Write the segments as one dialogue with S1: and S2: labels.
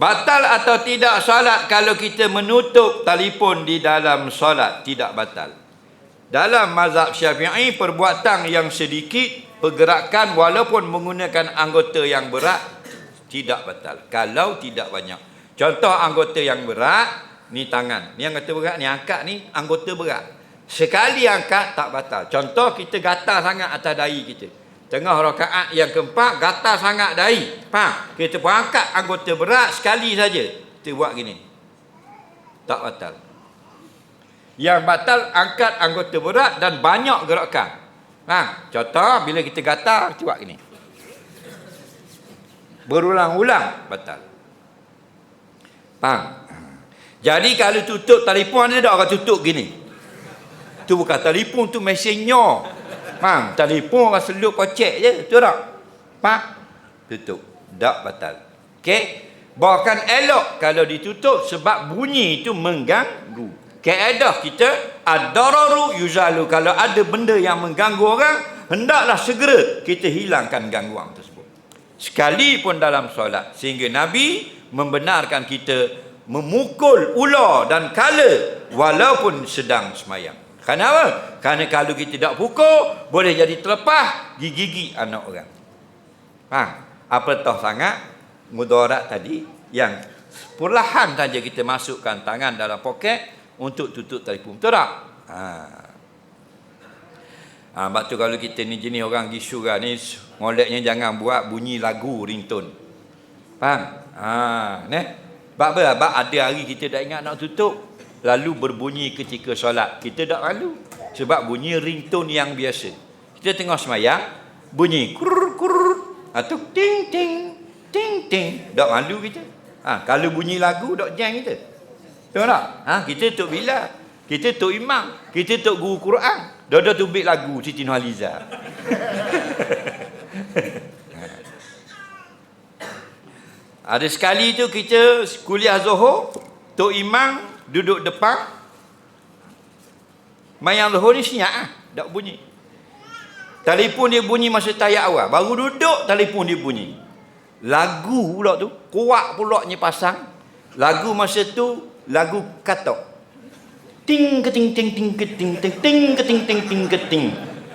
S1: Batal atau tidak solat kalau kita menutup telefon di dalam solat tidak batal. Dalam mazhab Syafi'i perbuatan yang sedikit pergerakan walaupun menggunakan anggota yang berat tidak batal. Kalau tidak banyak. Contoh anggota yang berat ni tangan. Ni anggota berat ni angkat ni anggota berat. Sekali angkat tak batal. Contoh kita gatal sangat atas dahi kita. Tengah rakaat yang keempat gatal sangat dahi. Faham? Kita pun angkat anggota berat sekali saja. Kita buat gini. Tak batal. Yang batal angkat anggota berat dan banyak gerakan. Faham? Contoh bila kita gatal kita buat gini. Berulang-ulang batal. Faham? Jadi kalau tutup telefon ada tak orang tutup gini? Tu bukan telefon tu mesinnya. Faham? Telefon orang selup kocek je. Betul tak? Faham? Tutup. Tak batal. Okey? Bahkan elok kalau ditutup sebab bunyi itu mengganggu. Keedah kita ad-dararu yuzalu kalau ada benda yang mengganggu orang hendaklah segera kita hilangkan gangguan tersebut. Sekalipun dalam solat sehingga Nabi membenarkan kita memukul ular dan kala walaupun sedang semayang. Kenapa? Kerana kalau kita tidak pukul, boleh jadi terlepas gigi-gigi anak orang. Ha, apa tahu sangat mudarat tadi yang perlahan saja kita masukkan tangan dalam poket untuk tutup telefon. Betul tak? Ha. Ha, sebab tu kalau kita ni jenis orang gisyura ni, moleknya jangan buat bunyi lagu ringtone. Faham? Ha, ne? Sebab apa? Sebab ada hari kita tak ingat nak tutup lalu berbunyi ketika solat. Kita tak malu. Sebab bunyi ringtone yang biasa. Kita tengah semayang, bunyi kurur kurur atau ting ting ting ting. Tak malu kita. Ha, kalau bunyi lagu, tak jang kita. Tahu tak? Ha, kita tok bila? Kita tok imam. Kita tok guru Quran. Dah-dah tubik lagu Siti Nurhaliza. Ada sekali tu kita kuliah Zohor, Tok Imam duduk depan. Mayang zuhur ni senyap ah. Tak bunyi. Telefon dia bunyi masa tayak awal. Baru duduk telefon dia bunyi. Lagu pula tu kuat pula ni pasang. Lagu masa tu lagu katok. Ting keting ting ting keting ting ting keting ting ting keting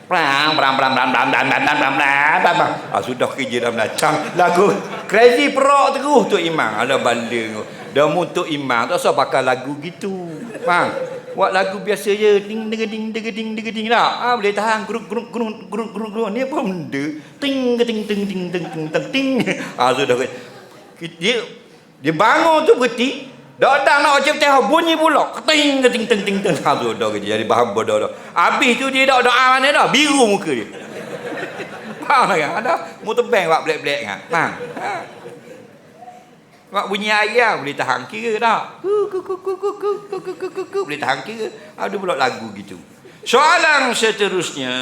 S1: Pram, pram, pram, pram, pram, pram, pram, pram, pram, pram, pram. Ah, sudah kerja dah melacang. Lagu Crazy Pro terus tu Imam. Ada balik. Dah untuk Imam. Tak usah pakai lagu gitu. Faham? Buat lagu biasa je. Ding, ding, ding, ding, ding, ding, ding. Tak? Ah, boleh tahan. Geruk, geruk, geruk, geruk, geruk, geruk. Ni apa benda? Ting, ting, ting, ting, ting, ting, ting, ting. Ah, sudah. Dia, dia bangun tu berhenti. Dak dak nak macam teh bunyi pula. Ting ting ting ting ting. Ha tu dah jadi bahan bodoh dah. Habis tu dia dak doa mana dah? Biru muka dia. Faham tak? Ada motor bank buat black-black kan. Faham? Ha. Mak bunyi ayam boleh tahan kira tak? Ku ku ku ku ku ku ku ku ku ku ku boleh tahan kira. Ada pula lagu gitu. Soalan seterusnya.